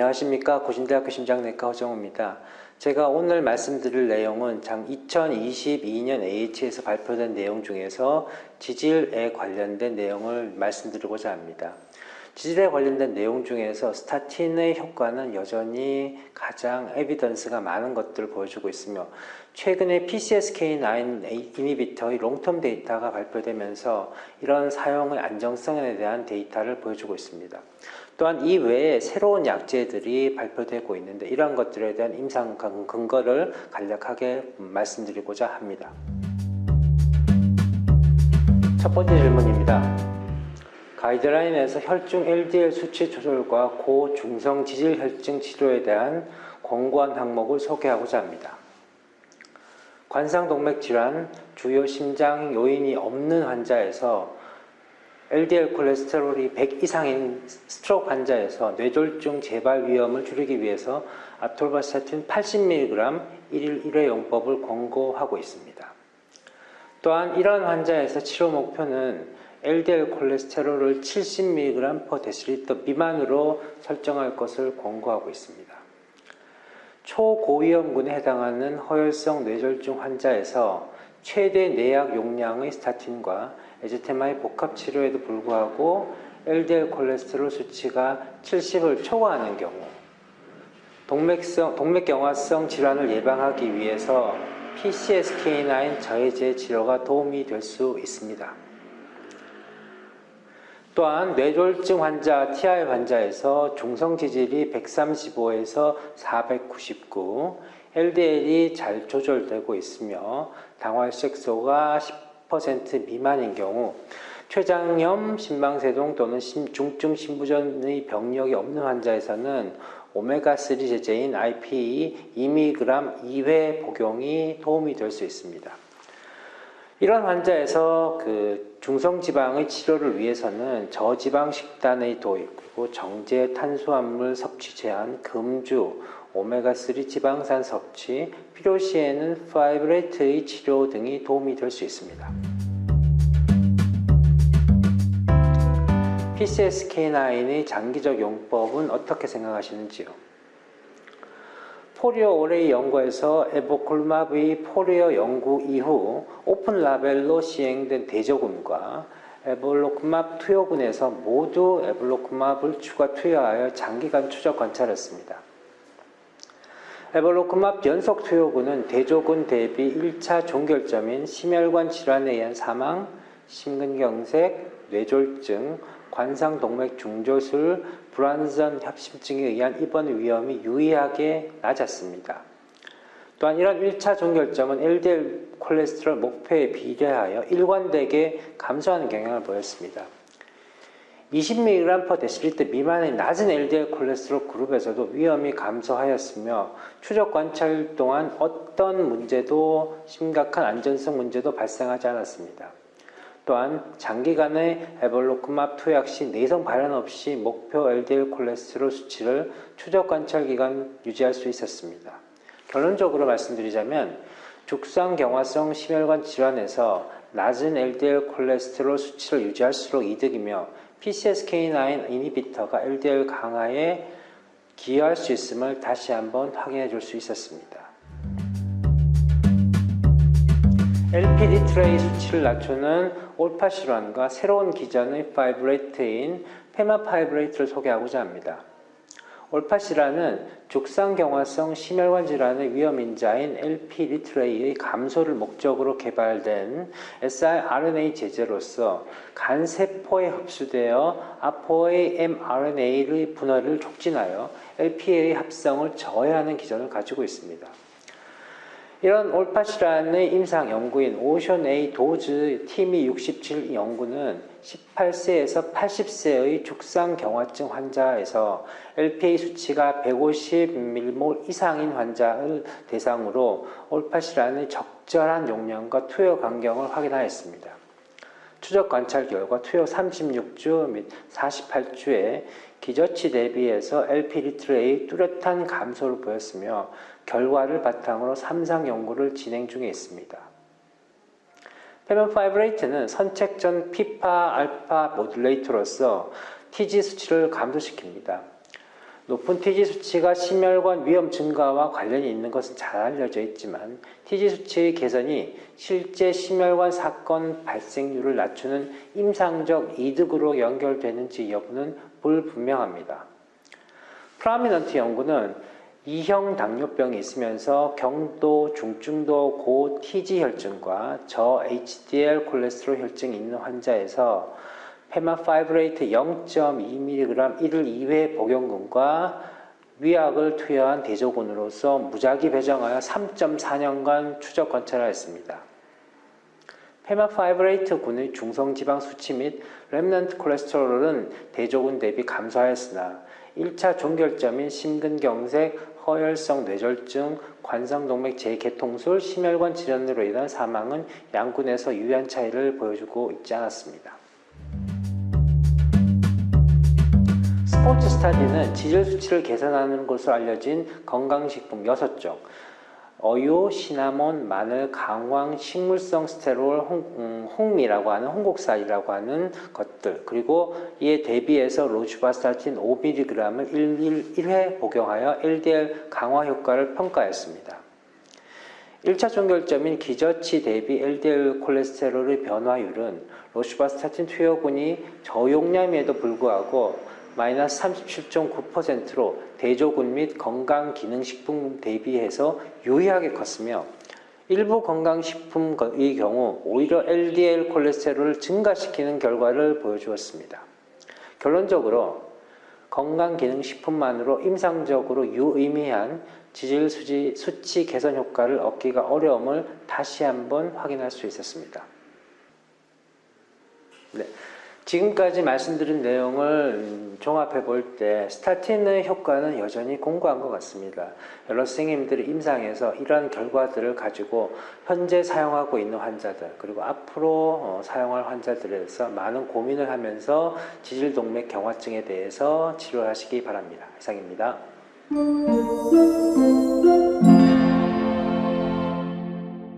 안녕하십니까 고신대학교 심장내과 허정호입니다. 제가 오늘 말씀드릴 내용은 장 2022년 AH에서 발표된 내용 중에서 지질에 관련된 내용을 말씀드리고자 합니다. 지질에 관련된 내용 중에서 스타틴의 효과는 여전히 가장 에비던스가 많은 것들을 보여주고 있으며 최근에 PCSK9 이니비터의 롱텀 데이터가 발표되면서 이런 사용의 안정성에 대한 데이터를 보여주고 있습니다. 또한 이 외에 새로운 약제들이 발표되고 있는데 이러한 것들에 대한 임상 근거를 간략하게 말씀드리고자 합니다. 첫 번째 질문입니다. 가이드라인에서 혈중 LDL 수치 조절과 고중성 지질 혈증 치료에 대한 권고한 항목을 소개하고자 합니다. 관상동맥 질환, 주요 심장 요인이 없는 환자에서 LDL 콜레스테롤이 100 이상인 스트로크 환자에서 뇌졸중 재발 위험을 줄이기 위해서 아톨바스타틴 80mg 1일 1회 용법을 권고하고 있습니다. 또한 이러한 환자에서 치료 목표는 LDL 콜레스테롤을 70mg per 데시리터 미만으로 설정할 것을 권고하고 있습니다. 초고위험군에 해당하는 허혈성 뇌졸중 환자에서 최대 내약 용량의 스타틴과 에즈테마의 복합 치료에도 불구하고 LDL 콜레스테롤 수치가 70을 초과하는 경우 동맥성, 동맥경화성 질환을 예방하기 위해서 PCSK9 저해제 치료가 도움이 될 수 있습니다. 또한 뇌졸중 환자, TI 환자에서 중성 지질이 135에서 499, LDL이 잘 조절되고 있으며 당화혈색소가 10% 미만인 경우 췌장염, 심방세동 또는 중증 신부전의 병력이 없는 환자에서는 오메가3 제제인 IPE 2mg 2회 복용이 도움이 될 수 있습니다. 이런 환자에서 그 중성지방의 치료를 위해서는 저지방 식단의 도입, 그리고 정제 탄수화물 섭취 제한, 금주, 오메가3 지방산 섭취, 필요시에는 파이브레이트의 치료 등이 도움이 될 수 있습니다. PCSK9의 장기적 용법은 어떻게 생각하시는지요? 포리어 올해의 연구에서 에보콜마브의 포리어 연구 이후 오픈 라벨로 시행된 대조군과 에볼로크맙 투여군에서 모두 에볼로크맙을 추가 투여하여 장기간 추적 관찰했습니다. 에볼로크맙 연속 투여군은 대조군 대비 1차 종결점인 심혈관 질환에 의한 사망, 심근경색, 뇌졸중, 관상동맥 중조술, 불안전 협심증에 의한 입원 위험이 유의하게 낮았습니다. 또한 이런 1차 종결점은 LDL 콜레스테롤 목표에 비례하여 일관되게 감소하는 경향을 보였습니다. 20mg per 데시리터 미만의 낮은 LDL 콜레스테롤 그룹에서도 위험이 감소하였으며 추적 관찰 동안 어떤 문제도 심각한 안전성 문제도 발생하지 않았습니다. 또한 장기간의 에볼로크맙 투약 시 내성 발현 없이 목표 LDL 콜레스테롤 수치를 추적 관찰 기간 유지할 수 있었습니다. 결론적으로 말씀드리자면 죽상 경화성 심혈관 질환에서 낮은 LDL 콜레스테롤 수치를 유지할수록 이득이며 PCSK9 이니비터가 LDL 강화에 기여할 수 있음을 다시 한번 확인해 줄 수 있었습니다. LPD 트레이 수치를 낮추는 올파 실환과 새로운 기전의 파이브레이트인 페마 파이브레이트를 소개하고자 합니다. 올파시라는 죽상경화성 심혈관 질환의 위험 인자인 LP-리트레이의 감소를 목적으로 개발된 siRNA 제제로서 간 세포에 흡수되어 아포의 mRNA의 분할을 촉진하여 LPA의 합성을 저해하는 기전을 가지고 있습니다. 이런 올파시란의 임상 연구인 오션 A 도즈 팀이 67 연구는 18세에서 80세의 죽상 경화증 환자에서 LPA 수치가 150mm몰 이상인 환자를 대상으로 올파시란의 적절한 용량과 투여 간격을 확인하였습니다. 추적 관찰 결과 투여 36주 및 48주에 기저치 대비해서 LP 리트레이 뚜렷한 감소를 보였으며 결과를 바탕으로 3상 연구를 진행 중에 있습니다. 페면파이브레이트는 선책 전 피파 알파 모듈레이터로서 TG 수치를 감소시킵니다. 높은 TG 수치가 심혈관 위험 증가와 관련이 있는 것은 잘 알려져 있지만 TG 수치의 개선이 실제 심혈관 사건 발생률을 낮추는 임상적 이득으로 연결되는지 여부는 불분명합니다. 프라미넌트 연구는 이형 당뇨병이 있으면서 경도, 중증도 고 TG 혈증과 저 HDL 콜레스테롤 혈증이 있는 환자에서 페마파이브레이트 0.2mg 1일 2회 복용군과 위약을 투여한 대조군으로서 무작위 배정하여 3.4년간 추적 관찰하였습니다. 페마파이브레이트 군의 중성지방 수치 및 렘넌트 콜레스테롤은 대조군 대비 감소하였으나 1차 종결점인 심근경색, 허혈성 뇌졸중, 관상동맥 재개통술, 심혈관 질환으로 인한 사망은 양군에서 유의한 차이를 보여주고 있지 않았습니다. 스포츠 스타디는 지질 수치를 개선하는 것으로 알려진 건강식품 6종, 어유, 시나몬, 마늘, 강황, 식물성 스테롤, 홍, 음, 홍미라고 하는 홍곡살이라고 하는 것들 그리고 이에 대비해서 로슈바스타틴 5mg을 1일 1회 복용하여 LDL 강화 효과를 평가했습니다. 1차 종결점인 기저치 대비 LDL 콜레스테롤의 변화율은 로슈바스타틴 투여군이 저용량임에도 불구하고 마이너스 37.9%로 대조군 및 건강기능식품 대비해서 유의하게 컸으며 일부 건강식품의 경우 오히려 LDL 콜레스테롤을 증가시키는 결과를 보여주었습니다. 결론적으로 건강기능식품만으로 임상적으로 유의미한 지질 수치, 수치 개선 효과를 얻기가 어려움을 다시 한번 확인할 수 있었습니다. 네. 지금까지 말씀드린 내용을 종합해 볼 때 스타틴의 효과는 여전히 공고한 것 같습니다. 여러 선생님들이 임상에서 이러한 결과들을 가지고 현재 사용하고 있는 환자들 그리고 앞으로 어, 사용할 환자들에서 많은 고민을 하면서 지질동맥 경화증에 대해서 치료하시기 바랍니다. 이상입니다.